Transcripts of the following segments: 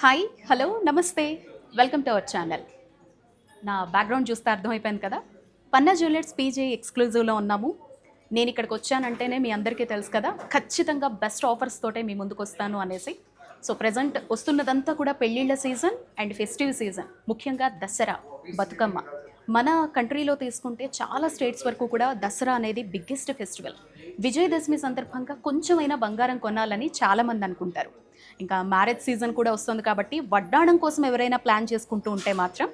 Hi hello నమస్తే. Welcome to our channel నా background చూస్తే అర్థమైపోయింది కదా? పన్నా జ్యువెలర్స్ పీజే ఎక్స్క్లూజివ్లో ఉన్నాము. నేను ఇక్కడికి వచ్చానంటేనే మీ అందరికీ తెలుసు కదా ఖచ్చితంగా బెస్ట్ ఆఫర్స్ తోటే మీ ముందుకు వస్తాను అనేసి. సో ప్రజెంట్ వస్తున్నదంతా కూడా పెళ్ళిళ్ళ సీజన్ అండ్ ఫెస్టివ్ సీజన్ ముఖ్యంగా దసరా బతుకమ్మ. మన కంట్రీలో తీసుకుంటే చాలా స్టేట్స్ వరకు కూడా దసరా అనేది బిగ్గెస్ట్ ఫెస్టివల్ విజయదశమి సందర్భంగా కొంచెమైనా బంగారం కొనాలని చాలామంది అనుకుంటారు. ఇంకా మ్యారేజ్ సీజన్ కూడా వస్తుంది కాబట్టి వడ్డాణం కోసం ఎవరైనా ప్లాన్ చేసుకుంటూ ఉంటే మాత్రం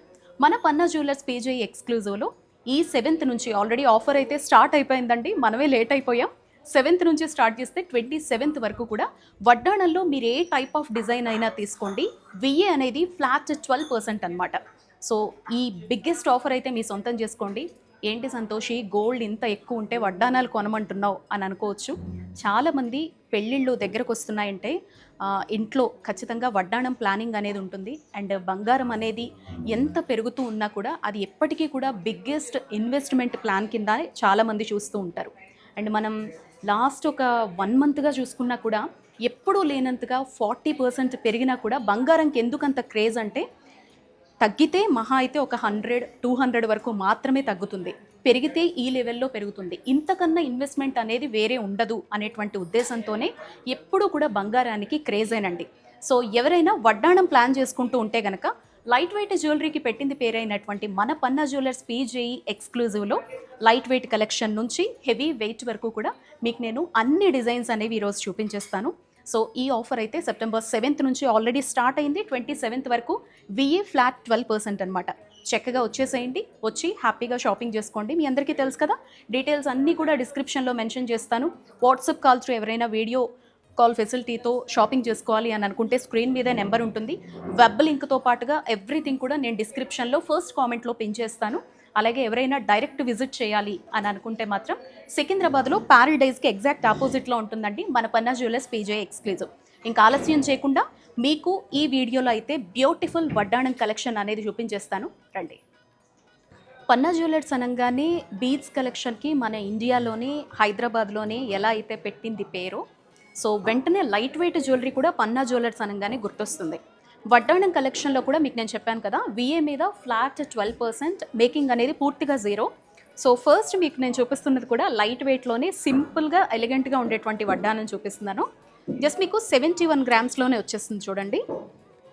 మన పన్నా జ్యువెలర్స్ పీజీ ఎక్స్క్లూజివ్లో ఈ సెవెంత్ నుంచి ఆల్రెడీ ఆఫర్ అయితే స్టార్ట్ అయిపోయిందండి. మనమే లేట్ అయిపోయాం. సెవెంత్ నుంచి స్టార్ట్ చేస్తే ట్వంటీ సెవెంత్ వరకు కూడా వడ్డాణంలో మీరు ఏ టైప్ ఆఫ్ డిజైన్ అయినా తీసుకోండి. విఏ అనేది ఫ్లాట్ ట్వెల్వ్ పర్సెంట్ అనమాట సో ఈ బిగ్గెస్ట్ ఆఫర్ అయితే మీ సొంతం చేసుకోండి. ఏంటి సంతోషి గోల్డ్ ఇంత ఎక్కువ ఉంటే వడ్డానాలు కొనమంటున్నావు అని అనుకోవచ్చు. చాలామంది పెళ్ళిళ్ళు దగ్గరకు వస్తున్నాయంటే ఇంట్లో ఖచ్చితంగా వడ్డాణం ప్లానింగ్ అనేది ఉంటుంది. అండ్ బంగారం అనేది ఎంత పెరుగుతూ ఉన్నా కూడా అది ఎప్పటికీ కూడా బిగ్గెస్ట్ ఇన్వెస్ట్మెంట్ ప్లాన్ కింద చాలామంది చూస్తూ ఉంటారు. అండ్ మనం లాస్ట్ ఒక వన్ మంత్గా చూసుకున్నా కూడా ఎప్పుడూ లేనంతగా ఫార్టీ పర్సెంట్ పెరిగినా కూడా బంగారంకి ఎందుకంత క్రేజ్ అంటే తగ్గితే మహా అయితే ఒక హండ్రెడ్ టూ హండ్రెడ్ వరకు మాత్రమే తగ్గుతుంది. పెరిగితే ఈ లెవెల్లో పెరుగుతుంది. ఇంతకన్నా ఇన్వెస్ట్మెంట్ అనేది వేరే ఉండదు అనేటువంటి ఉద్దేశంతోనే ఎప్పుడూ కూడా బంగారానికి క్రేజేనండి సో ఎవరైనా వడ్డాణం ప్లాన్ చేసుకుంటూ ఉంటే గనక లైట్ వెయిట్ జ్యువెలరీకి పెట్టింది పేరైనటువంటి మన పన్నా జ్యువెలర్స్ పీజేఈ ఎక్స్క్లూజివ్లో లైట్ వెయిట్ కలెక్షన్ నుంచి హెవీ వెయిట్ వరకు కూడా మీకు నేను అన్ని డిజైన్స్ అనేవి ఈరోజు చూపించేస్తాను. సో ఈ ఆఫర్ అయితే సెప్టెంబర్ సెవెంత్ నుంచి ఆల్రెడీ స్టార్ట్ అయింది ట్వంటీ సెవెంత్ వరకు విఏ ఫ్లాట్ ట్వెల్వ్ పర్సెంట్ అనమాట చక్కగా వచ్చేసేయండి వచ్చి హ్యాపీగా షాపింగ్ చేసుకోండి. మీ అందరికీ తెలుసు కదా డీటెయిల్స్ అన్నీ కూడా డిస్క్రిప్షన్లో మెన్షన్ చేస్తాను. వాట్సాప్ కాల్ త్రూ ఎవరైనా వీడియో కాల్ ఫెసిలిటీతో షాపింగ్ చేసుకోవాలి అని అనుకుంటే స్క్రీన్ మీద నెంబర్ ఉంటుంది. వెబ్ లింక్తో పాటుగా ఎవ్రీథింగ్ కూడా నేను డిస్క్రిప్షన్లో ఫస్ట్ కామెంట్లో పిన్ చేస్తాను. అలాగే ఎవరైనా డైరెక్ట్ విజిట్ చేయాలి అని అనుకుంటే మాత్రం సికింద్రాబాద్లో ప్యారడైజ్కి ఎగ్జాక్ట్ ఆపోజిట్లో ఉంటుందండి మన పన్నా జ్యువెలర్స్ పీజే ఎక్స్క్లూజివ్. ఇంకా ఆలస్యం చేయకుండా మీకు ఈ వీడియోలో అయితే బ్యూటిఫుల్ వడ్డాణం కలెక్షన్ అనేది చూపించేస్తాను. రండి. పన్నా జ్యువెలర్స్ అనగానే బీచ్ కలెక్షన్కి మన ఇండియాలోని హైదరాబాద్లోనే ఎలా అయితే పెట్టింది పేరు సో వెంటనే లైట్ వెయిట్ జ్యువెలరీ కూడా పన్నా జ్యువెలర్స్ అనగానే గుర్తొస్తుంది. వడ్డాణం కలెక్షన్లో కూడా మీకు నేను చెప్పాను కదా విఏ మీద ఫ్లాట్ ట్వెల్వ్ పర్సెంట్ మేకింగ్ అనేది పూర్తిగా జీరో సో ఫస్ట్ మీకు నేను చూపిస్తున్నది కూడా లైట్ వెయిట్లోనే సింపుల్గా ఎలిగెంట్గా ఉండేటువంటి వడ్డానం చూపిస్తున్నాను. జస్ట్ మీకు సెవెంటీ వన్ గ్రామ్స్లోనే వచ్చేస్తుంది చూడండి.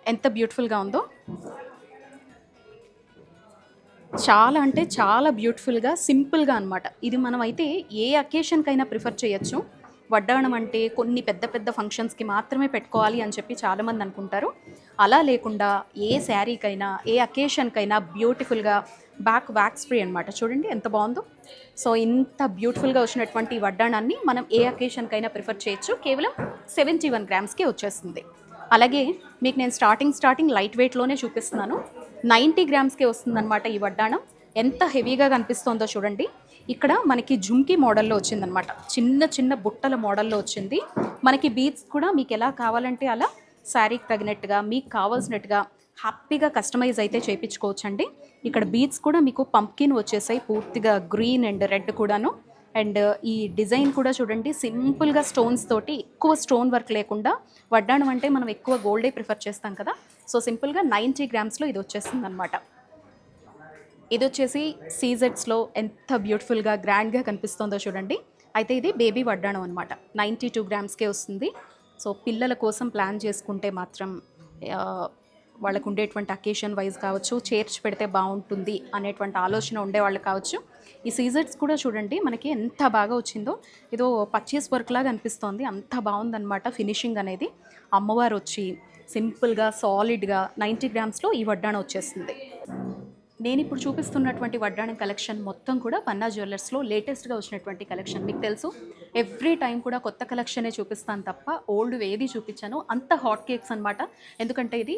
ఎంత బ్యూటిఫుల్గా ఉందో. చాలా అంటే చాలా బ్యూటిఫుల్గా సింపుల్గా అనమాట ఇది మనం అయితే ఏ అకేషన్కైనా ప్రిఫర్ చేయొచ్చు. వడ్డాణం అంటే కొన్ని పెద్ద పెద్ద ఫంక్షన్స్కి మాత్రమే పెట్టుకోవాలి అని చెప్పి చాలామంది అనుకుంటారు. అలా లేకుండా ఏ శారీకైనా ఏ అకేషన్కైనా బ్యూటిఫుల్గా బ్యాక్ వ్యాక్స్ ఫ్రీ అనమాట చూడండి ఎంత బాగుందో. సో ఇంత బ్యూటిఫుల్గా వచ్చినటువంటి ఈ వడ్డాణాన్ని మనం ఏ అకేషన్కైనా ప్రిఫర్ చేయొచ్చు. కేవలం సెవెంటీ వన్ గ్రామ్స్కే వచ్చేస్తుంది. అలాగే మీకు నేను స్టార్టింగ్ స్టార్టింగ్ లైట్ వెయిట్లోనే చూపిస్తున్నాను. నైంటీ గ్రామ్స్కే వస్తుందన్నమాట ఈ వడ్డాణం. ఎంత హెవీగా కనిపిస్తోందో చూడండి. ఇక్కడ మనకి జుమ్కీ మోడల్లో వచ్చిందనమాట చిన్న చిన్న బుట్టల మోడల్లో వచ్చింది. మనకి బీట్స్ కూడా మీకు ఎలా కావాలంటే అలా శారీకి తగినట్టుగా మీకు కావాల్సినట్టుగా హ్యాపీగా కస్టమైజ్ అయితే చేయించుకోవచ్చండి ఇక్కడ బీట్స్ కూడా మీకు పంప్కిన్ వచ్చేసాయి పూర్తిగా గ్రీన్ అండ్ రెడ్ కూడాను. అండ్ ఈ డిజైన్ కూడా చూడండి సింపుల్గా స్టోన్స్ తోటి ఎక్కువ స్టోన్ వర్క్ లేకుండా. వడ్డాణం అంటే మనం ఎక్కువ గోల్డే ప్రిఫర్ చేస్తాం కదా. సో సింపుల్గా నైంటీ గ్రామ్స్లో ఇది వచ్చేస్తుంది అనమాట ఇది వచ్చేసి సీజెట్స్లో ఎంత బ్యూటిఫుల్గా గ్రాండ్గా కనిపిస్తుందో చూడండి. అయితే ఇది బేబీ వడ్డాణం అనమాట నైంటీ టూ గ్రామ్స్కే వస్తుంది. సో పిల్లల కోసం ప్లాన్ చేసుకుంటే మాత్రం వాళ్ళకు ఉండేటువంటి అకేషన్ వైజ్ కావచ్చు చేర్చి పెడితే బాగుంటుంది అనేటువంటి ఆలోచన ఉండేవాళ్ళు కావచ్చు. ఈ సీజర్స్ కూడా చూడండి మనకి ఎంత బాగా వచ్చిందో. ఏదో పర్చేస్ వర్క్ లాగా అనిపిస్తోంది. అంత బాగుందన్నమాట ఫినిషింగ్ అనేది. అమ్మవారు వచ్చి సింపుల్గా సాలిడ్గా నైంటీ గ్రామ్స్లో ఈ వడ్డాణం వచ్చేస్తుంది. నేను ఇప్పుడు చూపిస్తున్నటువంటి వడ్డాణం కలెక్షన్ మొత్తం కూడా పన్నా జ్యువెలర్స్లో లేటెస్ట్గా వచ్చినటువంటి కలెక్షన్. మీకు తెలుసు ఎవ్రీ టైం కూడా కొత్త కలెక్షనే చూపిస్తాను తప్ప ఓల్డ్ ఏది చూపించాను. అంత హాట్ కేక్స్ అనమాట ఎందుకంటే ఇది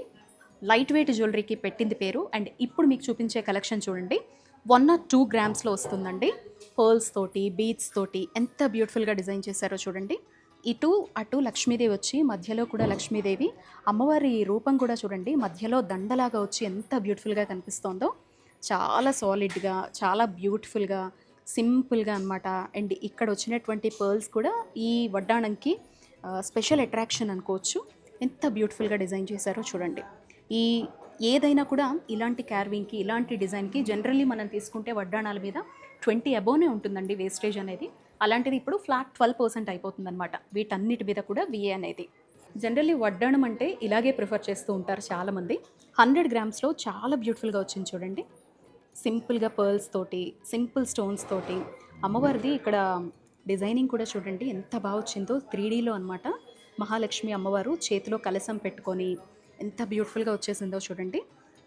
లైట్ వెయిట్ జ్యువెలరీకి పెట్టింది పేరు. అండ్ ఇప్పుడు మీకు చూపించే కలెక్షన్ చూడండి. వన్ ఆర్ టూ గ్రామ్స్లో వస్తుందండి. పర్ల్స్ తోటి బీడ్స్ తోటి ఎంత బ్యూటిఫుల్గా డిజైన్ చేశారో చూడండి. ఇటు అటు లక్ష్మీదేవి వచ్చి మధ్యలో కూడా లక్ష్మీదేవి. అమ్మవారి రూపం కూడా చూడండి. మధ్యలో దండలాగా వచ్చి ఎంత బ్యూటిఫుల్గా కనిపిస్తోందో. చాలా సాలిడ్గా చాలా బ్యూటిఫుల్గా సింపుల్గా అనమాట అండ్ ఇక్కడ వచ్చినటువంటి పర్ల్స్ కూడా ఈ వడ్డాణంకి స్పెషల్ అట్రాక్షన్ అనుకోవచ్చు. ఎంత బ్యూటిఫుల్గా డిజైన్ చేశారో చూడండి. ఈ ఏదైనా కూడా ఇలాంటి క్యార్వింగ్కి ఇలాంటి డిజైన్కి జనరల్లీ మనం తీసుకుంటే వడ్డాణాల మీద ట్వంటీ అబోనే ఉంటుందండి వేస్టేజ్ అనేది. అలాంటిది ఇప్పుడు ఫ్లాట్ ట్వెల్వ్ పర్సెంట్ అయిపోతుందన్నమాట. వీటన్నిటి మీద కూడా విఏ అనేది. జనరల్లీ వడ్డాణం అంటే ఇలాగే ప్రిఫర్ చేస్తూ ఉంటారు చాలామంది. హండ్రెడ్ గ్రామ్స్లో చాలా బ్యూటిఫుల్గా వచ్చింది చూడండి. సింపుల్గా పర్ల్స్ తోటి సింపుల్ స్టోన్స్ తోటి. అమ్మవారిది ఇక్కడ డిజైనింగ్ కూడా చూడండి ఎంత బాగా వచ్చిందో త్రీడీలో అనమాట మహాలక్ష్మి అమ్మవారు చేతిలో కలసం పెట్టుకొని ఎంత బ్యూటిఫుల్గా వచ్చేసిందో చూడండి.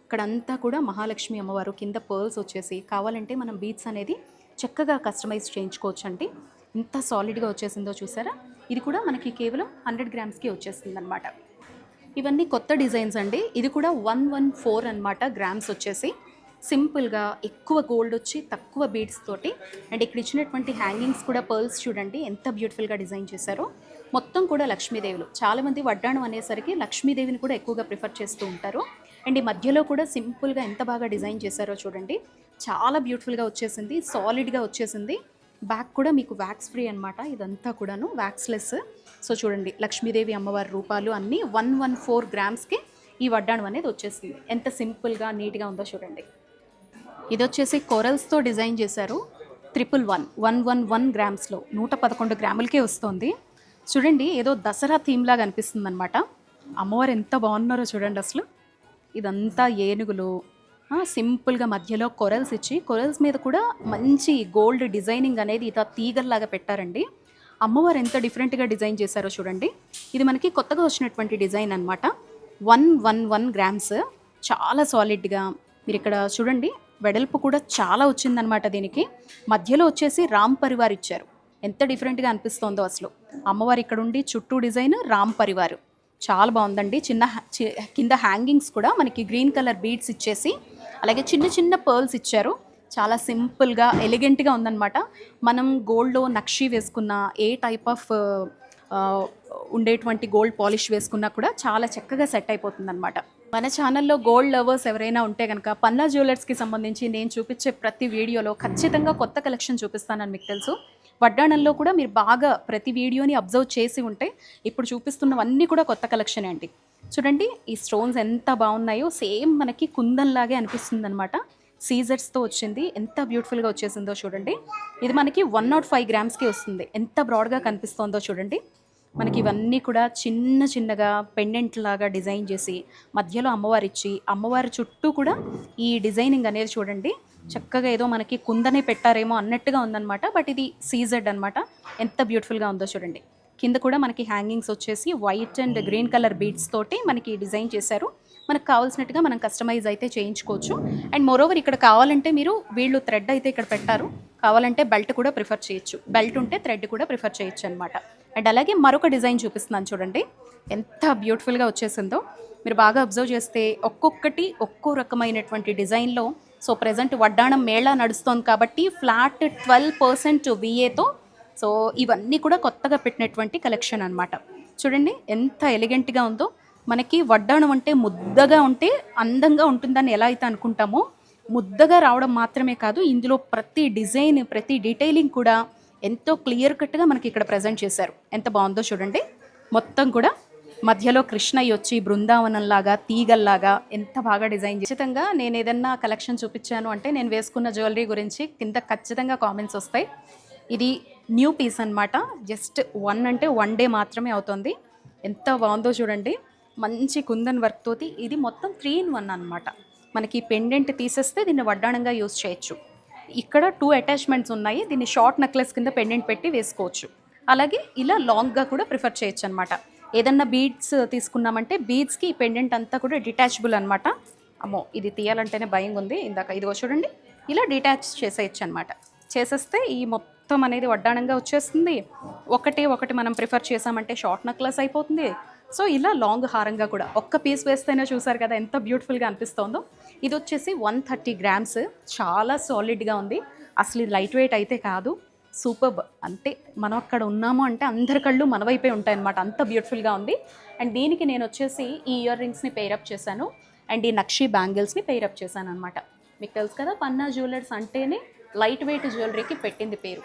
ఇక్కడ అంతా కూడా మహాలక్ష్మి అమ్మవారు కింద పర్ల్స్ వచ్చేసి కావాలంటే మనం బీట్స్ అనేది చక్కగా కస్టమైజ్ చేయించుకోవచ్చు అండి ఎంత సాలిడ్గా వచ్చేసిందో చూసారా? ఇది కూడా మనకి కేవలం హండ్రెడ్ గ్రామ్స్కి వచ్చేస్తుంది అనమాట ఇవన్నీ కొత్త డిజైన్స్ అండి. ఇది కూడా వన్ వన్ ఫోర్ అనమాట గ్రామ్స్ వచ్చేసి. సింపుల్గా ఎక్కువ గోల్డ్ వచ్చి తక్కువ బీడ్స్ తోటి అండ్ ఇక్కడ ఇచ్చినటువంటి హ్యాంగింగ్స్ కూడా పర్ల్స్ చూడండి ఎంత బ్యూటిఫుల్గా డిజైన్ చేశారో. మొత్తం కూడా లక్ష్మీదేవులు. చాలామంది వడ్డాణం అనేసరికి లక్ష్మీదేవిని కూడా ఎక్కువగా ప్రిఫర్ చేస్తూ ఉంటారు. అండ్ ఈ మధ్యలో కూడా సింపుల్గా ఎంత బాగా డిజైన్ చేశారో చూడండి. చాలా బ్యూటిఫుల్గా వచ్చేసింది సాలిడ్గా వచ్చేసింది. బ్యాక్ కూడా మీకు వ్యాక్స్ ఫ్రీ అనమాట ఇదంతా కూడాను వ్యాక్స్లెస్ సో చూడండి లక్ష్మీదేవి అమ్మవారి రూపాలు అన్నీ వన్ వన్ ఫోర్ గ్రామ్స్కి ఈ వడ్డాణం అనేది వచ్చేసింది. ఎంత సింపుల్గా నీట్గా ఉందో చూడండి. ఇది వచ్చేసి కొరల్స్తో డిజైన్ చేశారు. Triple one one one one గ్రామ్స్లో నూట పదకొండు గ్రాములకే వస్తుంది. చూడండి ఏదో దసరా థీమ్ లాగా అనిపిస్తుంది అనమాట అమ్మవారు ఎంత బాగున్నారో చూడండి అసలు. ఇదంతా ఏనుగులు. సింపుల్గా మధ్యలో కొరల్స్ ఇచ్చి కొరల్స్ మీద కూడా మంచి గోల్డ్ డిజైనింగ్ అనేది ఇత తీగల్లాగా పెట్టారండి. అమ్మవారు ఎంత డిఫరెంట్గా డిజైన్ చేశారో చూడండి. ఇది మనకి కొత్తగా వచ్చినటువంటి డిజైన్ అనమాట వన్ వన్ వన్ గ్రామ్స్. చాలా సాలిడ్గా. మీరు ఇక్కడ చూడండి వెడల్పు కూడా చాలా వచ్చిందనమాట దీనికి. మధ్యలో వచ్చేసి రామ్ పరివార్ ఇచ్చారు. ఎంత డిఫరెంట్గా అనిపిస్తోందో అసలు. అమ్మవారు ఇక్కడ ఉండి చుట్టూ డిజైన్ రామ్ పరివారు. చాలా బాగుందండి. చిన్న చి- కింద హ్యాంగింగ్స్ కూడా మనకి గ్రీన్ కలర్ బీడ్స్ ఇచ్చేసి అలాగే చిన్న చిన్న పర్ల్స్ ఇచ్చారు. చాలా సింపుల్గా ఎలిగెంట్గా ఉందన్నమాట. మనం గోల్డ్లో నక్షి వేసుకున్న ఏ టైప్ ఆఫ్ ఉండేటువంటి గోల్డ్ పాలిష్ వేసుకున్నా కూడా చాలా చక్కగా సెట్ అయిపోతుందన్నమాట. మన ఛానల్లో గోల్డ్ లవర్స్ ఎవరైనా ఉంటే కనుక పన్నా జ్యువెలర్స్కి సంబంధించి నేను చూపించే ప్రతి వీడియోలో ఖచ్చితంగా కొత్త కలెక్షన్ చూపిస్తానని మీకు తెలుసు. వడ్డాణంలో కూడా మీరు బాగా ప్రతి వీడియోని అబ్జర్వ్ చేసి ఉంటే ఇప్పుడు చూపిస్తున్నవన్నీ కూడా కొత్త కలెక్షనే అండి. చూడండి ఈ స్టోన్స్ ఎంత బాగున్నాయో సేమ్ మనకి కుందన్లాగే అనిపిస్తుంది అనమాట సీజర్స్తో వచ్చింది. ఎంత బ్యూటిఫుల్గా వచ్చేసిందో చూడండి. ఇది మనకి వన్ నాట్ ఫైవ్ గ్రామ్స్కి వస్తుంది. ఎంత బ్రాడ్గా కనిపిస్తోందో చూడండి. మనకి ఇవన్నీ కూడా చిన్న చిన్నగా పెండెంట్ లాగా డిజైన్ చేసి మధ్యలో అమ్మవారు ఇచ్చి అమ్మవారి చుట్టూ కూడా ఈ డిజైనింగ్ అనేది చూడండి. చక్కగా ఏదో మనకి కుందనే పెట్టారేమో అన్నట్టుగా ఉందన్నమాట. బట్ ఇది సీజెడ్ అన్నమాట. ఎంత బ్యూటిఫుల్గా ఉందో చూడండి. కింద కూడా మనకి హ్యాంగింగ్స్ వచ్చేసి white and green colour beads తోటి మనకి డిజైన్ చేశారు. మనకు కావాల్సినట్టుగా మనం కస్టమైజ్ అయితే చేయించుకోవచ్చు. అండ్ మోరోవర్ ఇక్కడ కావాలంటే మీరు వీళ్ళు థ్రెడ్ అయితే ఇక్కడ పెట్టారు. కావాలంటే బెల్ట్ కూడా ప్రిఫర్ చేయొచ్చు. బెల్ట్ ఉంటే థ్రెడ్ కూడా ప్రిఫర్ చేయొచ్చు అనమాట అండ్ అలాగే మరొక డిజైన్ చూపిస్తున్నాను చూడండి. ఎంత బ్యూటిఫుల్గా వచ్చేసిందో. మీరు బాగా అబ్జర్వ్ చేస్తే ఒక్కొక్కటి ఒక్కో రకమైనటువంటి డిజైన్లో సో ప్రజెంట్ వడ్డాణం మేళా నడుస్తోంది కాబట్టి ఫ్లాట్ ట్వెల్వ్ పర్సెంట్ విఏతో సో ఇవన్నీ కూడా కొత్తగా పెట్టినటువంటి కలెక్షన్ అనమాట చూడండి ఎంత ఎలిగెంట్గా ఉందో. మనకి వడ్డాణం అంటే ముద్దగా ఉంటే అందంగా ఉంటుందని ఎలా అయితే అనుకుంటామో ముద్దగా రావడం మాత్రమే కాదు ఇందులో ప్రతి డిజైన్ ప్రతి డీటెయిలింగ్ కూడా ఎంతో క్లియర్ కట్గా మనకి ఇక్కడ ప్రజెంట్ చేశారు. ఎంత బాగుందో చూడండి. మొత్తం కూడా మధ్యలో కృష్ణయ్య వచ్చి బృందావనంలాగా తీగల్లాగా ఎంత బాగా డిజైన్ ఖచ్చితంగా నేను ఏదన్నా కలెక్షన్ చూపించాను అంటే నేను వేసుకున్న జ్యువెలరీ గురించి కింద ఖచ్చితంగా కామెంట్స్ వస్తాయి. ఇది న్యూ పీస్ అనమాట జస్ట్ వన్ అంటే వన్ డే మాత్రమే అవుతుంది. ఎంత బాగుందో చూడండి. మంచి కుందన్ వర్క్ తోటి ఇది మొత్తం త్రీ ఇన్ వన్ అనమాట మనకి పెండెంట్ తీసేస్తే దీన్ని వడ్డాణంగా యూస్ చేయొచ్చు. ఇక్కడ టూ అటాచ్మెంట్స్ ఉన్నాయి. దీన్ని షార్ట్ నెక్లెస్ కింద పెండెంట్ పెట్టి వేసుకోవచ్చు. అలాగే ఇలా లాంగ్గా కూడా ప్రిఫర్ చేయొచ్చు అనమాట ఏదన్నా బీడ్స్ తీసుకున్నామంటే బీడ్స్కి ఈ పెండెంట్ అంతా కూడా డిటాచబుల్ అనమాట అమ్మో ఇది తీయాలంటేనే భయంగా ఉంది ఇందాక ఇదిగో చూడండి. ఇలా డిటాచ్ చేసేయచ్చు అనమాట చేసేస్తే ఈ మొత్తం అనేది వడ్డాణంగా వచ్చేస్తుంది. ఒకటి ఒకటి మనం ప్రిఫర్ చేసామంటే షార్ట్ నెక్లెస్ అయిపోతుంది. సో ఇలా లాంగ్ హారంగా కూడా ఒక్క పీస్ వేస్తేనే చూసారు కదా ఎంత బ్యూటిఫుల్గా అనిపిస్తోందో. ఇది వచ్చేసి వన్ థర్టీ గ్రామ్స్. చాలా సాలిడ్గా ఉంది. అసలు ఇది లైట్ వెయిట్ అయితే కాదు. సూపర్బ్ అంటే మనం అక్కడ ఉన్నాము అంటే అందరి కళ్ళు మన వైపే ఉంటాయి అనమాట అంత బ్యూటిఫుల్గా ఉంది. అండ్ దీనికి నేను వచ్చేసి ఈ ఇయర్ రింగ్స్ని పేరప్ చేశాను. అండ్ ఈ నక్షి బ్యాంగిల్స్ని పేరప్ చేశాను అనమాట మీకు తెలుసు కదా పన్నా జ్యువెలర్స్ అంటేనే లైట్ వెయిట్ జ్యువెలరీకి పెట్టింది పేరు.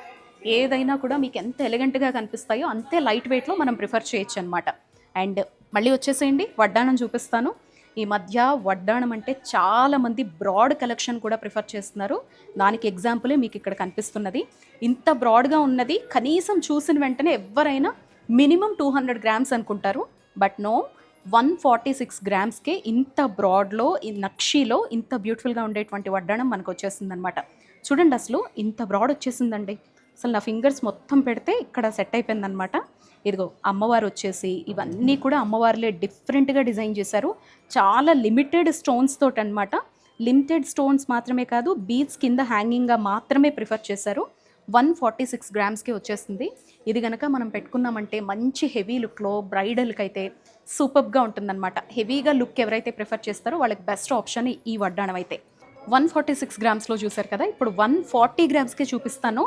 ఏదైనా కూడా మీకు ఎంత ఎలిగెంట్గా కనిపిస్తాయో అంతే లైట్ వెయిట్లో మనం ప్రిఫర్ చేయొచ్చు అనమాట అండ్ మళ్ళీ వచ్చేసేయండి. వడ్డానం చూపిస్తాను. ఈ మధ్య వడ్డాణం అంటే చాలామంది బ్రాడ్ కలెక్షన్ కూడా ప్రిఫర్ చేస్తున్నారు. దానికి ఎగ్జాంపులే మీకు ఇక్కడ కనిపిస్తున్నది. ఇంత బ్రాడ్గా ఉన్నది కనీసం చూసిన వెంటనే ఎవరైనా మినిమం టూ హండ్రెడ్ గ్రామ్స్ అనుకుంటారు. But no one forty six గ్రామ్స్కే ఇంత బ్రాడ్లో ఈ నక్షీలో ఇంత బ్యూటిఫుల్గా ఉండేటువంటి వడ్డాణం మనకు వచ్చేసిందనమాట చూడండి అసలు ఇంత బ్రాడ్ వచ్చేసిందండి. అసలు నా ఫింగర్స్ మొత్తం పెడితే ఇక్కడ సెట్ అయిపోయిందనమాట ఇదిగో అమ్మవారు వచ్చేసి ఇవన్నీ కూడా అమ్మవారిలే డిఫరెంట్గా డిజైన్ చేశారు. చాలా లిమిటెడ్ స్టోన్స్ తోటి అనమాట లిమిటెడ్ స్టోన్స్ మాత్రమే కాదు బీడ్స్ కింద హ్యాంగింగ్గా మాత్రమే ప్రిఫర్ చేశారు. వన్ ఫార్టీ సిక్స్ గ్రామ్స్కి వచ్చేస్తుంది ఇది కనుక మనం పెట్టుకున్నామంటే మంచి హెవీ లుక్లో బ్రైడల్కి అయితే సూపర్గా ఉంటుందన్నమాట. హెవీగా లుక్ ఎవరైతే ప్రిఫర్ చేస్తారో వాళ్ళకి బెస్ట్ ఆప్షన్ ఈ వడ్డాణం అయితే. వన్ ఫార్టీ సిక్స్ గ్రామ్స్లో చూసారు కదా ఇప్పుడు వన్ ఫార్టీ గ్రామ్స్కే చూపిస్తాను.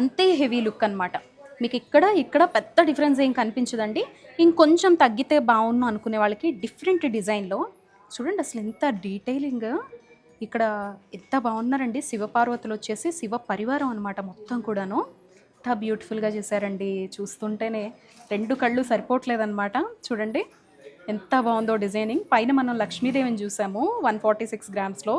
అంతే హెవీ లుక్ అనమాట మీకు ఇక్కడ ఇక్కడ పెద్ద డిఫరెన్స్ ఏం కనిపించదండి. ఇంకొంచెం తగ్గితే బాగుండు అనుకునే వాళ్ళకి డిఫరెంట్ డిజైన్లో. చూడండి అసలు ఎంత డీటెయిలింగ్ ఇక్కడ ఎంత బాగున్నారండి. శివపార్వతులు వచ్చేసి శివ పరివారం అనమాట మొత్తం కూడాను. ఎంత బ్యూటిఫుల్గా చేశారండి. చూస్తుంటేనే రెండు కళ్ళు సరిపోవట్లేదన్నమాట. చూడండి. ఎంత బాగుందో డిజైనింగ్. పైన మనం లక్ష్మీదేవిని చూసాము వన్ ఫార్టీ సిక్స్ గ్రామ్స్లో.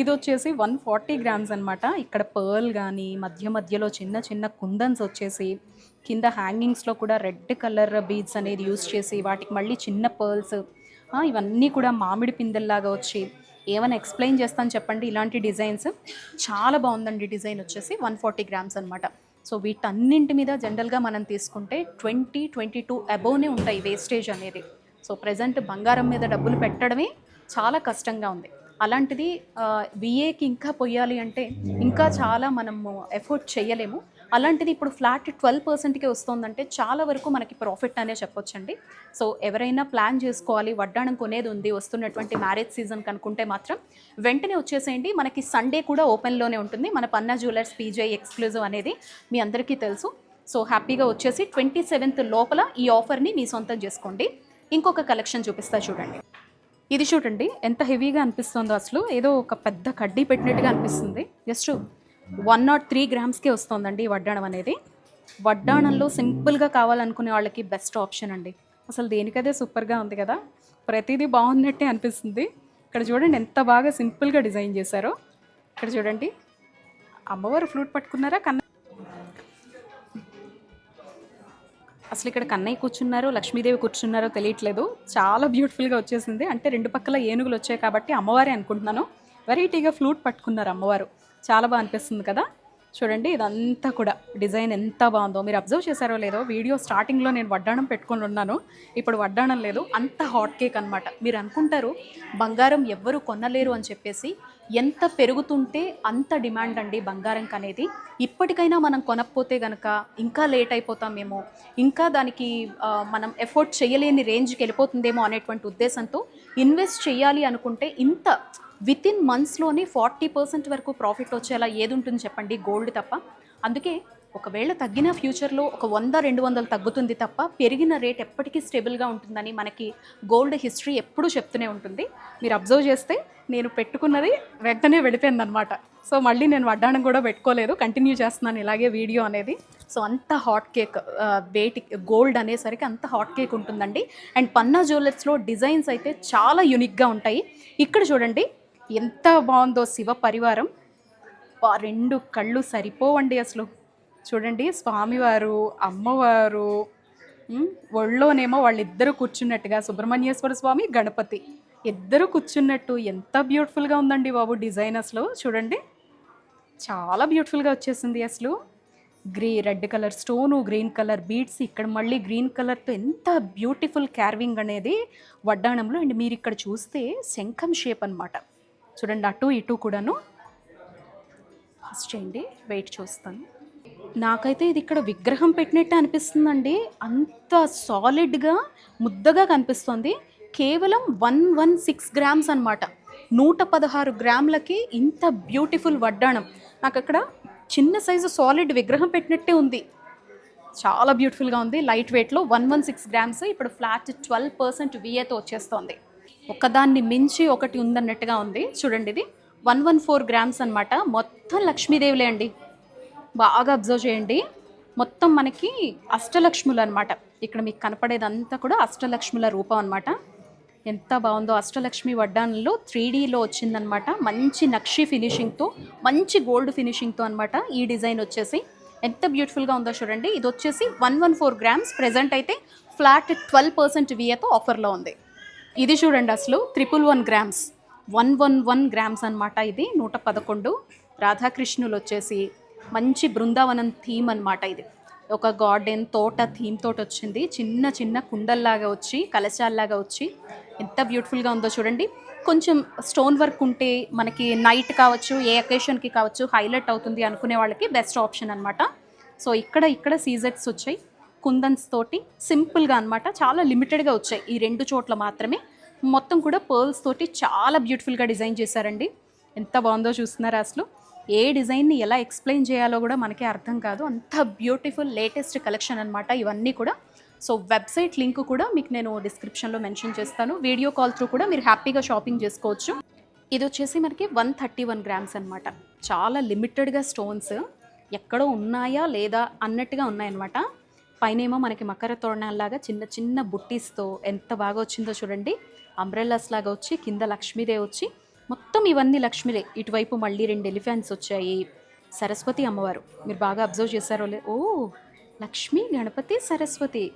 ఇది వచ్చేసి వన్ ఫార్టీ గ్రామ్స్ అనమాట ఇక్కడ పర్ల్ కానీ మధ్య మధ్యలో చిన్న చిన్న కుందన్స్ వచ్చేసి కింద హ్యాంగింగ్స్లో కూడా రెడ్ కలర్ బీడ్స్ అనేది యూస్ చేసి వాటికి మళ్ళీ చిన్న పర్ల్స్. ఇవన్నీ కూడా మామిడి పిందెల్లాగా వచ్చి ఏమైనా ఎక్స్ప్లెయిన్ చేస్తాను చెప్పండి? ఇలాంటి డిజైన్స్. చాలా బాగుందండి డిజైన్ వచ్చేసి వన్ ఫార్టీ గ్రామ్స్ అనమాట సో వీటన్నింటి మీద జనరల్గా మనం తీసుకుంటే ట్వంటీ ట్వంటీ టూ అబోవ్నే ఉంటాయి వేస్టేజ్ అనేది. సో ప్రజెంట్ బంగారం మీద డబ్బులు పెట్టడమే చాలా కష్టంగా ఉంది. అలాంటిది బిఏకి ఇంకా పొయ్యాలి అంటే ఇంకా చాలా మనము ఎఫోర్ట్ చేయలేము. అలాంటిది ఇప్పుడు ఫ్లాట్ ట్వెల్వ్ పర్సెంట్కే వస్తుందంటే చాలా వరకు మనకి ప్రాఫిట్ అనే చెప్పొచ్చండి. సో ఎవరైనా ప్లాన్ చేసుకోవాలి వడ్డాణం కొనేది ఉంది వస్తున్నటువంటి మ్యారేజ్ సీజన్ కనుక్కుంటే మాత్రం వెంటనే వచ్చేసేయండి. మనకి సండే కూడా ఓపెన్లోనే ఉంటుంది. మన పన్నా జ్యువెలర్స్ పీజే ఎక్స్క్లూజివ్ అనేది మీ అందరికీ తెలుసు. సో హ్యాపీగా వచ్చేసి ట్వంటీ సెవెంత్ లోపల ఈ ఆఫర్ని మీ సొంతం చేసుకోండి. ఇంకొక కలెక్షన్ చూపిస్తా చూడండి. ఇది చూడండి ఎంత హెవీగా అనిపిస్తుందో అసలు. ఏదో ఒక పెద్ద కడ్డీ పెట్టినట్టుగా అనిపిస్తుంది. జస్ట్ వన్ నాట్ త్రీ గ్రామ్స్కే వస్తుందండి ఈ వడ్డాణం అనేది. వడ్డాణంలో సింపుల్గా కావాలనుకునే వాళ్ళకి బెస్ట్ ఆప్షన్ అండి. అసలు దేనికదే సూపర్గా ఉంది కదా. ప్రతిదీ బాగున్నట్టే అనిపిస్తుంది. ఇక్కడ చూడండి ఎంత బాగా సింపుల్గా డిజైన్ చేశారో. ఇక్కడ చూడండి. అమ్మవారు ఫ్లూట్ పట్టుకున్నారా? కన్న అసలు ఇక్కడ కన్నయ్య కూర్చున్నారో లక్ష్మీదేవి కూర్చున్నారో తెలియట్లేదు. చాలా బ్యూటిఫుల్గా వచ్చేసింది. అంటే రెండు పక్కల ఏనుగులు వచ్చాయి కాబట్టి అమ్మవారే అనుకుంటున్నాను. వెరైటీగా ఫ్లూట్ పట్టుకున్నారు అమ్మవారు. చాలా బాగా అనిపిస్తుంది కదా? చూడండి ఇదంతా కూడా డిజైన్ ఎంత బాగుందో. మీరు అబ్జర్వ్ చేశారో లేదో వీడియో స్టార్టింగ్లో నేను వడ్డాణం పెట్టుకొని ఉన్నాను. ఇప్పుడు వడ్డాణం లేదు అంత హాట్ కేక్ అనమాట మీరు అనుకుంటారు బంగారం ఎవ్వరు కొనలేరు అని చెప్పేసి ఎంత పెరుగుతుంటే అంత డిమాండ్ అండి బంగారంకి అనేది ఇప్పటికైనా మనం కొనకపోతే గనక ఇంకా లేట్ అయిపోతామేమో ఇంకా దానికి మనం ఎఫోర్ట్ చేయలేని రేంజ్కి వెళ్ళిపోతుందేమో అనేటువంటి ఉద్దేశంతో ఇన్వెస్ట్ చేయాలి అనుకుంటే ఇంత విత్ ఇన్ మంత్స్లోనే ఫార్టీ పర్సెంట్ వరకు ప్రాఫిట్ వచ్చేలా ఏది ఉంటుంది చెప్పండి? గోల్డ్ తప్ప. అందుకే ఒకవేళ తగ్గిన ఫ్యూచర్లో ఒక వంద రెండు వందలు తగ్గుతుంది తప్ప పెరిగిన రేట్ ఎప్పటికీ స్టేబుల్గా ఉంటుందని మనకి గోల్డ్ హిస్టరీ ఎప్పుడూ చెప్తూనే ఉంటుంది. మీరు అబ్జర్వ్ చేస్తే నేను పెట్టుకున్నది వెంటనే వెళ్ళిపోయింది అనమాట సో మళ్ళీ నేను వడ్డాణం కూడా పెట్టుకోలేదు. కంటిన్యూ చేస్తున్నాను ఇలాగే వీడియో అనేది. సో అంత హాట్ కేక్ వేటి గోల్డ్ అనేసరికి అంత హాట్ కేక్ ఉంటుందండి. అండ్ పన్నా జ్యువెలర్స్లో డిజైన్స్ అయితే చాలా యూనిక్గా ఉంటాయి. ఇక్కడ చూడండి ఎంత బాగుందో శివ పరివారం. ఆ రెండు కళ్ళు సరిపోవండి అసలు. చూడండి స్వామివారు అమ్మవారు ఒళ్ళోనేమో వాళ్ళిద్దరూ కూర్చున్నట్టుగా సుబ్రహ్మణ్యేశ్వర స్వామి గణపతి. ఇద్దరు కూర్చున్నట్టు ఎంత బ్యూటిఫుల్గా ఉందండి బాబు డిజైన్ అసలు. చూడండి చాలా బ్యూటిఫుల్గా వచ్చేసింది అసలు. గ్రీ red colour stone green colour beads ఇక్కడ మళ్ళీ గ్రీన్ కలర్తో ఎంత బ్యూటిఫుల్ క్యార్వింగ్ అనేది వడ్డాణంలో. అండ్ మీరు ఇక్కడ చూస్తే శంఖం షేప్ అన్నమాట. చూడండి అటు ఇటు కూడాను. ఫస్ట్ చేయండి వెయిట్ చూస్తాను. నాకైతే ఇది ఇక్కడ విగ్రహం పెట్టినట్టు అనిపిస్తుందండి. అంత సాలిడ్గా ముద్దగా కనిపిస్తుంది. కేవలం వన్ వన్ సిక్స్ గ్రామ్స్ అన్నమాట. నూట పదహారు గ్రాములకి ఇంత బ్యూటిఫుల్ వడ్డాణం. నాకు అక్కడ చిన్న సైజు సాలిడ్ విగ్రహం పెట్టినట్టే ఉంది. చాలా బ్యూటిఫుల్గా ఉంది. లైట్ వెయిట్లో వన్ వన్ సిక్స్ గ్రామ్స్. ఇప్పుడు ఫ్లాట్ ట్వెల్వ్ పర్సెంట్ విఏతో వచ్చేస్తోంది. ఒకదాన్ని మించి ఒకటి ఉందన్నట్టుగా ఉంది. చూడండి ఇది. వన్ వన్ ఫోర్ గ్రామ్స్ అనమాట మొత్తం లక్ష్మీదేవులే అండి. బాగా అబ్జర్వ్ చేయండి. మొత్తం మనకి అష్టలక్ష్ములు అనమాట ఇక్కడ మీకు కనపడేదంతా కూడా అష్టలక్ష్ముల రూపం అనమాట ఎంత బాగుందో అష్టలక్ష్మి వడ్డాన్లో త్రీ డీలో వచ్చిందనమాట మంచి నక్షి ఫినిషింగ్తో మంచి గోల్డ్ ఫినిషింగ్తో అనమాట ఈ డిజైన్ వచ్చేసి. ఎంత బ్యూటిఫుల్గా ఉందో చూడండి. ఇది వచ్చేసి one one four grams. Present అయితే ఫ్లాట్ ట్వెల్వ్ పర్సెంట్ విఏతో ఆఫర్లో ఉంది. ఇది చూడండి అసలు triple one grams. One one one grams అనమాట ఇది నూట పదకొండు. రాధాకృష్ణులు వచ్చేసి మంచి బృందావనం థీమ్ అనమాట ఇది. ఒక గార్డెన్ తోట థీమ్ తోటి వచ్చింది. చిన్న చిన్న కుండల్లాగా వచ్చి కలశాల్లాగా వచ్చి ఎంత బ్యూటిఫుల్గా ఉందో చూడండి. కొంచెం స్టోన్ వర్క్ ఉంటే మనకి నైట్ కావచ్చు ఏ అకేషన్కి కావచ్చు హైలైట్ అవుతుంది అనుకునే వాళ్ళకి బెస్ట్ ఆప్షన్ అనమాట సో ఇక్కడ ఇక్కడ సీజెట్స్ వచ్చాయి. కుందన్స్ తోటి సింపుల్గా అనమాట చాలా లిమిటెడ్గా వచ్చాయి. ఈ రెండు చోట్ల మాత్రమే. మొత్తం కూడా పర్ల్స్ తోటి చాలా బ్యూటిఫుల్గా డిజైన్ చేశారండి. ఎంత బాగుందో చూస్తున్నారా అసలు. ఏ డిజైన్ని ఎలా ఎక్స్ప్లెయిన్ చేయాలో కూడా మనకే అర్థం కాదు. అంత బ్యూటిఫుల్ లేటెస్ట్ కలెక్షన్ అనమాట ఇవన్నీ కూడా. సో వెబ్సైట్ లింక్ కూడా మీకు నేను డిస్క్రిప్షన్లో మెన్షన్ చేస్తాను. వీడియో కాల్ త్రూ కూడా మీరు హ్యాపీగా షాపింగ్ చేసుకోవచ్చు. ఇది వచ్చేసి మనకి వన్ థర్టీ వన్ గ్రామ్స్ అనమాట చాలా లిమిటెడ్గా స్టోన్స్ ఎక్కడో ఉన్నాయా లేదా అన్నట్టుగా ఉన్నాయన్నమాట. పైనేమో మనకి మకర తోరణాల్లాగా చిన్న చిన్న బుట్టీస్తో ఎంత బాగా వచ్చిందో చూడండి. అంబ్రెల్లాస్ లాగా వచ్చి కింద లక్ష్మీదేవి వచ్చి మొత్తం ఇవన్నీ లక్ష్మీదే ఇటువైపు మళ్ళీ రెండు ఎలిఫెంట్స్ వచ్చాయి. సరస్వతి అమ్మవారు. మీరు బాగా అబ్జర్వ్ చేశారో లే? ఓ Lakshmi Ganapati Saraswati.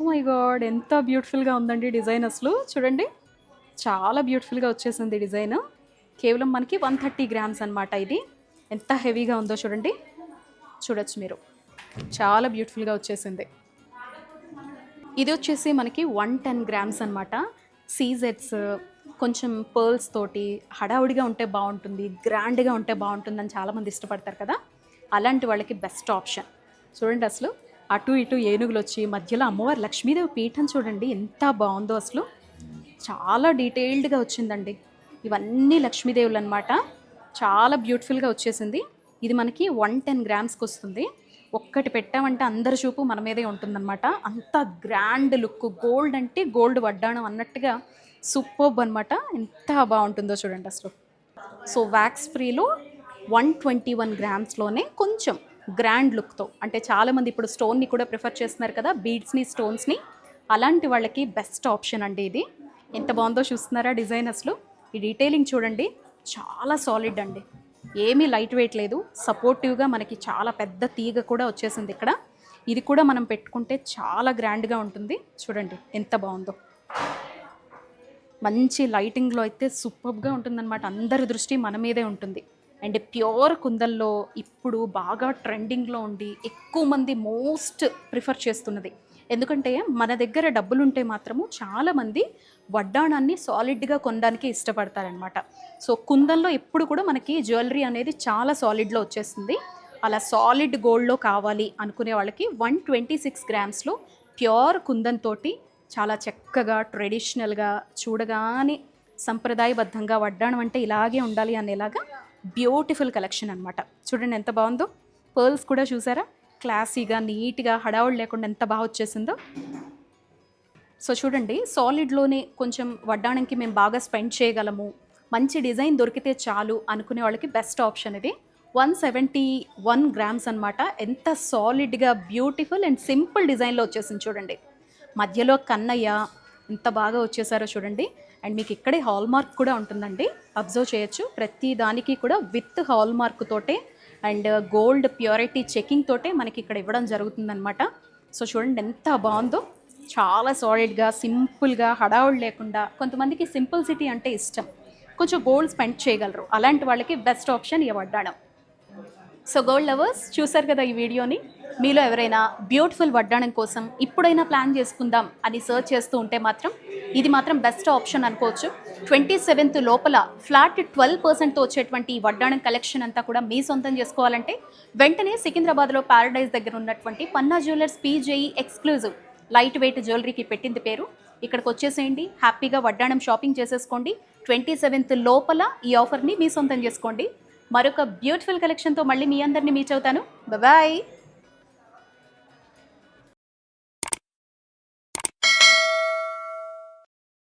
Oh my God ఎంత బ్యూటిఫుల్గా ఉందండి డిజైన్ అసలు. చూడండి. చాలా బ్యూటిఫుల్గా వచ్చేసింది డిజైన్. కేవలం మనకి వన్ థర్టీ గ్రామ్స్ అనమాట ఇది. ఎంత హెవీగా ఉందో చూడండి. చూడొచ్చు మీరు. చాలా బ్యూటిఫుల్గా వచ్చేసింది. ఇది వచ్చేసి మనకి వన్ టెన్ గ్రామ్స్ అనమాట సీజెట్స్ కొంచెం పర్ల్స్ తోటి హడావుడిగా ఉంటే బాగుంటుంది గ్రాండ్గా ఉంటే బాగుంటుంది అని చాలామంది ఇష్టపడతారు కదా. అలాంటి వాళ్ళకి బెస్ట్ ఆప్షన్. చూడండి అసలు అటు ఇటు ఏనుగులు వచ్చి మధ్యలో అమ్మవారి లక్ష్మీదేవి పీఠం చూడండి ఎంత బాగుందో అసలు. చాలా డీటెయిల్డ్గా వచ్చిందండి. ఇవన్నీ లక్ష్మీదేవులు అనమాట చాలా బ్యూటిఫుల్గా వచ్చేసింది. ఇది మనకి వన్ టెన్ గ్రామ్స్కి వస్తుంది. ఒక్కటి పెట్టామంటే అందరి చూపు మన మీదే ఉంటుందన్నమాట. అంత గ్రాండ్ లుక్ గోల్డ్ అంటే గోల్డ్ వడ్డాణం అన్నట్టుగా సూపర్బ్ అనమాట ఎంత బాగుంటుందో చూడండి అసలు. సో వ్యాక్స్ ఫ్రీలో వన్ ట్వంటీ వన్ గ్రామ్స్లోనే కొంచెం గ్రాండ్ లుక్తో అంటే చాలామంది ఇప్పుడు స్టోన్ని కూడా ప్రిఫర్ చేస్తున్నారు కదా బీడ్స్ని స్టోన్స్ని అలాంటి వాళ్ళకి బెస్ట్ ఆప్షన్ అండి ఇది. ఎంత బాగుందో చూస్తున్నారా డిజైన్ అసలు? ఈ డీటెయిలింగ్ చూడండి చాలా సాలిడ్ అండి. ఏమీ లైట్ వెయిట్ లేదు. సపోర్టివ్గా మనకి చాలా పెద్ద తీగ కూడా వచ్చేసింది ఇక్కడ. ఇది కూడా మనం పెట్టుకుంటే చాలా గ్రాండ్గా ఉంటుంది. చూడండి ఎంత బాగుందో. మంచి లైటింగ్లో అయితే సూపర్గా ఉంటుందన్నమాట. అందరి దృష్టి మన మీదే ఉంటుంది. అండ్ ప్యూర్ కుందల్లో ఇప్పుడు బాగా ట్రెండింగ్లో ఉండి ఎక్కువ మంది మోస్ట్ ప్రిఫర్ చేస్తున్నది ఎందుకంటే మన దగ్గర డబ్బులు ఉంటే మాత్రము చాలామంది వడ్డాణాన్ని సాలిడ్గా కొనడానికి ఇష్టపడతారనమాట సో కుందల్లో ఎప్పుడు కూడా మనకి జ్యువెలరీ అనేది చాలా సాలిడ్లో వచ్చేస్తుంది. అలా సాలిడ్ గోల్డ్లో కావాలి అనుకునే వాళ్ళకి వన్ ట్వంటీ సిక్స్ గ్రామ్స్లో ప్యూర్ కుందన్ తోటి చాలా చక్కగా ట్రెడిషనల్గా చూడగానే సంప్రదాయబద్ధంగా వడ్డాణం అంటే ఇలాగే ఉండాలి అనేలాగా బ్యూటిఫుల్ కలెక్షన్ అనమాట చూడండి ఎంత బాగుందో. పర్ల్స్ కూడా చూసారా? క్లాసీగా నీట్గా హడావుడు లేకుండా ఎంత బాగా వచ్చేసిందో. సో చూడండి సాలిడ్లోనే కొంచెం వడ్డానికి మేము బాగా స్పెండ్ చేయగలము. మంచి డిజైన్ దొరికితే చాలు అనుకునే వాళ్ళకి బెస్ట్ ఆప్షన్ ఇది. వన్ సెవెంటీ వన్ గ్రామ్స్ అనమాట ఎంత సాలిడ్గా బ్యూటిఫుల్ అండ్ సింపుల్ డిజైన్లో వచ్చేసింది చూడండి. మధ్యలో కన్నయ్య ఎంత బాగా వచ్చేసారో చూడండి. అండ్ మీకు ఇక్కడే హాల్ మార్క్ కూడా ఉంటుందండి. అబ్జర్వ్ చేయొచ్చు. ప్రతి దానికి కూడా విత్ హాల్ మార్క్ తోటే అండ్ గోల్డ్ ప్యూరిటీ చెకింగ్ తోటే మనకి ఇక్కడ ఇవ్వడం జరుగుతుందన్నమాట. సో చూడండి ఎంత బాగుందో. చాలా సాలిడ్గా సింపుల్గా హడావుడు లేకుండా కొంతమందికి సింపుల్ సిటీ అంటే ఇష్టం. కొంచెం గోల్డ్ స్పెండ్ చేయగలరు. అలాంటి వాళ్ళకి బెస్ట్ ఆప్షన్ ఈ వడ్డాణం. సో గోల్డ్ లవర్స్ చూసారు కదా ఈ వీడియోని? మీలో ఎవరైనా బ్యూటిఫుల్ వడ్డాణం కోసం ఇప్పుడైనా ప్లాన్ చేసుకుందాం అని సర్చ్ చేస్తూ ఉంటే మాత్రం ఇది మాత్రం బెస్ట్ ఆప్షన్ అనుకోవచ్చు. ట్వంటీ సెవెంత్ లోపల ఫ్లాట్ ట్వెల్వ్ పర్సెంట్తో వచ్చేటువంటి వడ్డాణం కలెక్షన్ అంతా కూడా మీ సొంతం చేసుకోవాలంటే వెంటనే సికింద్రాబాద్లో ప్యారడైజ్ దగ్గర ఉన్నటువంటి Panna jewellers PJE exclusive light weight జ్యువెలరీకి పెట్టింది పేరు. ఇక్కడికి వచ్చేసేయండి. హ్యాపీగా వడ్డాణం షాపింగ్ చేసేసుకోండి. ట్వంటీ సెవెంత్ లోపల ఈ ఆఫర్ని మీ సొంతం చేసుకోండి. మరొక బ్యూటిఫుల్ కలెక్షన్తో మళ్ళీ మీ అందరినీ మీట్ అవుతాను. బాయ్